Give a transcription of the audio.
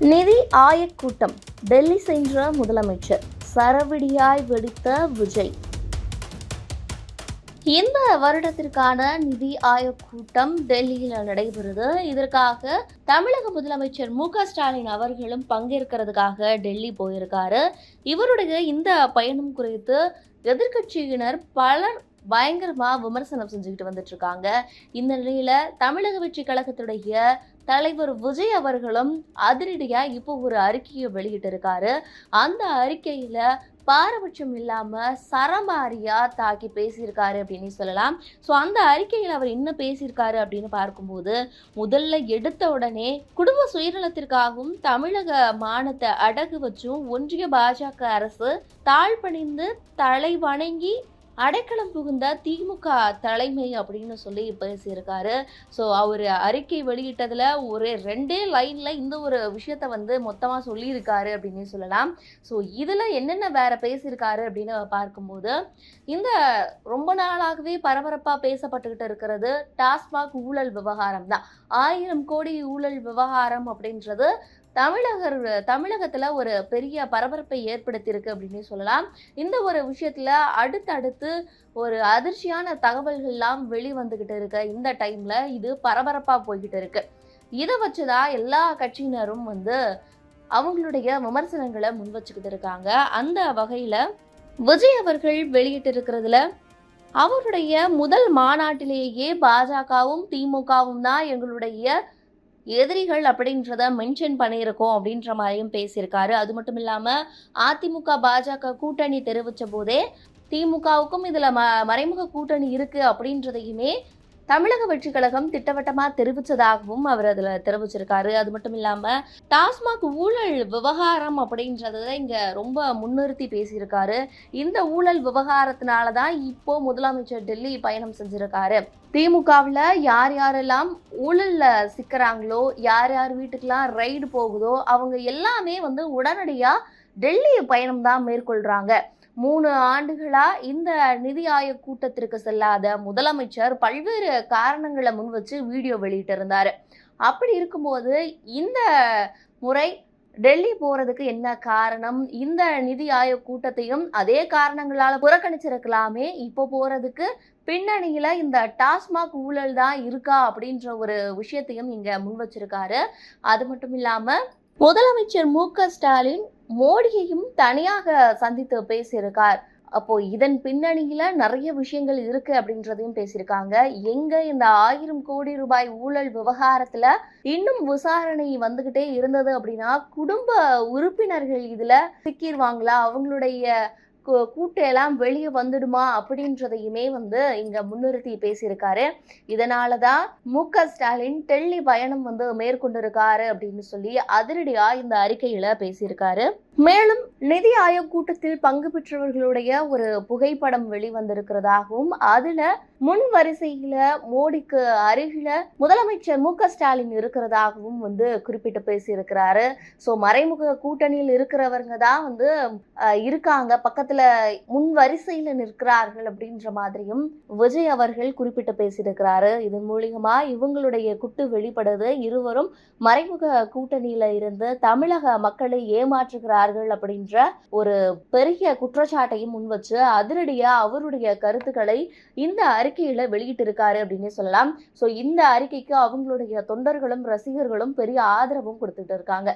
நிதி ஆயக் கூட்டம். டெல்லி சென்ற முதலமைச்சர். சரவிடியாய் வெடித்த விஜய். இந்த வருடத்திற்கான நிதி ஆயோக் கூட்டம் டெல்லியில் நடைபெறுது. இதற்காக தமிழக முதலமைச்சர் மு ஸ்டாலின் அவர்களும் பங்கேற்கிறதுக்காக டெல்லி போயிருக்காரு. இவருடைய இந்த பயணம் குறித்து எதிர்க்கட்சியினர் பலர் பயங்கரமாக விமர்சனம் செஞ்சுக்கிட்டு வந்துட்டு இருக்காங்க. இந்த நிலையில தமிழக வெற்றி கழகத்துடைய தலைவர் விஜய் அவர்களும் அதிரடியா இப்போ ஒரு அறிக்கையை வெளியிட்டிருக்காரு. அந்த அறிக்கையில பாரபட்சம் இல்லாம சரமாரியா தாக்கி பேசியிருக்காரு அப்படின்னு சொல்லலாம். ஸோ அந்த அறிக்கையில் அவர் என்ன பேசியிருக்காரு அப்படின்னு பார்க்கும்போது முதல்ல எடுத்த உடனே குடும்ப சுயநலத்திற்காகவும் தமிழக மானத்தை அடகு வச்சும் ஒன்றிய பாஜக அரசு தாழ்பணிந்து தலை வணங்கி அடைக்கலம் புகுந்த திமுக தலைமை அப்படின்னு சொல்லி பேசியிருக்காரு. ஸோ அவர் அறிக்கை வெளியிட்டதில் ஒரு ரெண்டே லைனில் இந்த ஒரு விஷயத்த வந்து மொத்தமாக சொல்லியிருக்காரு அப்படின்னு சொல்லலாம். ஸோ இதில் என்னென்ன வேற பேசியிருக்காரு அப்படின்னு பார்க்கும்போது இந்த ரொம்ப நாளாகவே பரபரப்பாக பேசப்பட்டுக்கிட்டு இருக்கிறது டாஸ்மாக் ஊழல் விவகாரம் தான். ஆயிரம் கோடி ஊழல் விவகாரம் அப்படின்றது தமிழகர் தமிழகத்தில் ஒரு பெரிய பரபரப்பை ஏற்படுத்தியிருக்கு அப்படின்னு சொல்லலாம். இந்த ஒரு விஷயத்தில் அடுத்தடுத்து ஒரு அதிர்ச்சியான தகவல்கள்லாம் வெளிவந்துக்கிட்டு இருக்க. இந்த டைமில் இது பரபரப்பாக போய்கிட்டு இருக்கு. இதை வச்சு தான் எல்லா கட்சியினரும் வந்து அவங்களுடைய விமர்சனங்களை முன் வச்சுக்கிட்டு இருக்காங்க. அந்த வகையில் விஜய் அவர்கள் வெளியிட்டு இருக்கிறதுல அவருடைய முதல் மாநாட்டிலேயே பாஜகவும் திமுகவும் தான் எங்களுடைய எதிரிகள் அப்படின்றத மென்ஷன் பண்ணியிருக்கோம் அப்படின்ற மாதிரியும் பேசியிருக்காரு. அது மட்டும் இல்லாமல் அதிமுக பாஜக கூட்டணி தெரிவித்த போதே திமுகவுக்கும் இதில் ம மறைமுக கூட்டணி இருக்குது அப்படின்றதையுமே தமிழக வெற்றி கழகம் திட்டவட்டமாக தெரிவித்ததாகவும் அவர் அதில் தெரிவிச்சிருக்காரு. அது மட்டும் இல்லாமல் டாஸ்மாக் ஊழல் விவகாரம் அப்படின்றத இங்கே ரொம்ப முன்னிறுத்தி பேசியிருக்காரு. இந்த ஊழல் விவகாரத்தினால தான் இப்போ முதலமைச்சர் டெல்லி பயணம் செஞ்சுருக்காரு. திமுகவில் யார் யாரெல்லாம் ஊழலில் சிக்கிறாங்களோ யார் யார் வீட்டுக்கெல்லாம் ரைடு போகுதோ அவங்க எல்லாமே வந்து உடனடியாக டெல்லி பயணம் தான் மேற்கொள்கிறாங்க மூணு ஆண்டுகளா இந்த நிதி ஆயோக் கூட்டத்திற்கு செல்லாத முதலமைச்சர் பல்வேறு காரணங்களை முன் வச்சு வீடியோ வெளியிட்டிருந்தாரு. அப்படி இருக்கும்போது இந்த முறை டெல்லி போறதுக்கு என்ன காரணம்? இந்த நிதி ஆயோக் கூட்டத்தையும் அதே காரணங்களால புறக்கணிச்சிருக்கலாமே. இப்போ போறதுக்கு பின்னணியில் இந்த டாஸ்மாக் ஊழல் தான் இருக்கா அப்படின்ற ஒரு விஷயத்தையும் இங்க முன் வச்சிருக்காரு. அது மட்டும் இல்லாம முதலமைச்சர் மு க ஸ்டாலின் மோடியையும் தனியாக சந்தித்து பேசியிருக்கார். அப்போ இதன் பின்னணியில நிறைய விஷயங்கள் இருக்கு அப்படின்றதையும் பேசியிருக்காங்க. எங்க இந்த ஆயிரம் கோடி ரூபாய் ஊழல் விவகாரத்துல இன்னும் விசாரணை வந்துகிட்டே இருந்தது அப்படின்னா குடும்ப உறுப்பினர்கள் இதுல சிக்கிடுவாங்களா அவங்களுடைய கூட்டெல்லாம் வெளியே வந்துடுமா அப்படின்றதையுமே வந்து இங்க முன்னிறுத்தி பேசியிருக்காரு. இதனால தான் மு க ஸ்டாலின் டெல்லி பயணம் வந்து மேற்கொண்டிருக்காரு அப்படின்னு சொல்லி அதிரடியா இந்த அறிக்கையில பேசியிருக்காரு. மேலும் நிதி ஆயோக் கூட்டத்தில் பங்கு பெற்றவர்களுடைய ஒரு புகைப்படம் வெளிவந்திருக்கிறதாகவும் அதுல முன் வரிசையில மோடிக்கு அருகில முதலமைச்சர் மு க ஸ்டாலின் இருக்கிறதாகவும் வந்து குறிப்பிட்டு பேசியிருக்கிறாரு. ஸோ மறைமுக கூட்டணியில் இருக்கிறவங்க தான் வந்து இருக்காங்க. பக்கத்துல முன் வரிசையில நிற்கிறார்கள் அப்படின்ற மாதிரியும் விஜய் அவர்கள் குறிப்பிட்டு பேசியிருக்கிறாரு. இதன் மூலியமா இவங்களுடைய குட்டு வெளிப்படுது. இருவரும் மறைமுக கூட்டணியில இருந்து தமிழக மக்களை ஏமாற்றுகிறார்கள் அப்படின்ற ஒரு பெரிய குற்றச்சாட்டையும் முன் வச்சு அதிரடியா அவருடைய கருத்துக்களை இந்த அறிக்கையில வெளியிட்டிருக்காரு அப்படின்னு சொல்லலாம். ஸோ இந்த அறிக்கைக்கு அவங்களுடைய தொண்டர்களும் ரசிகர்களும் பெரிய ஆதரவும் கொடுத்துட்டு இருக்காங்க.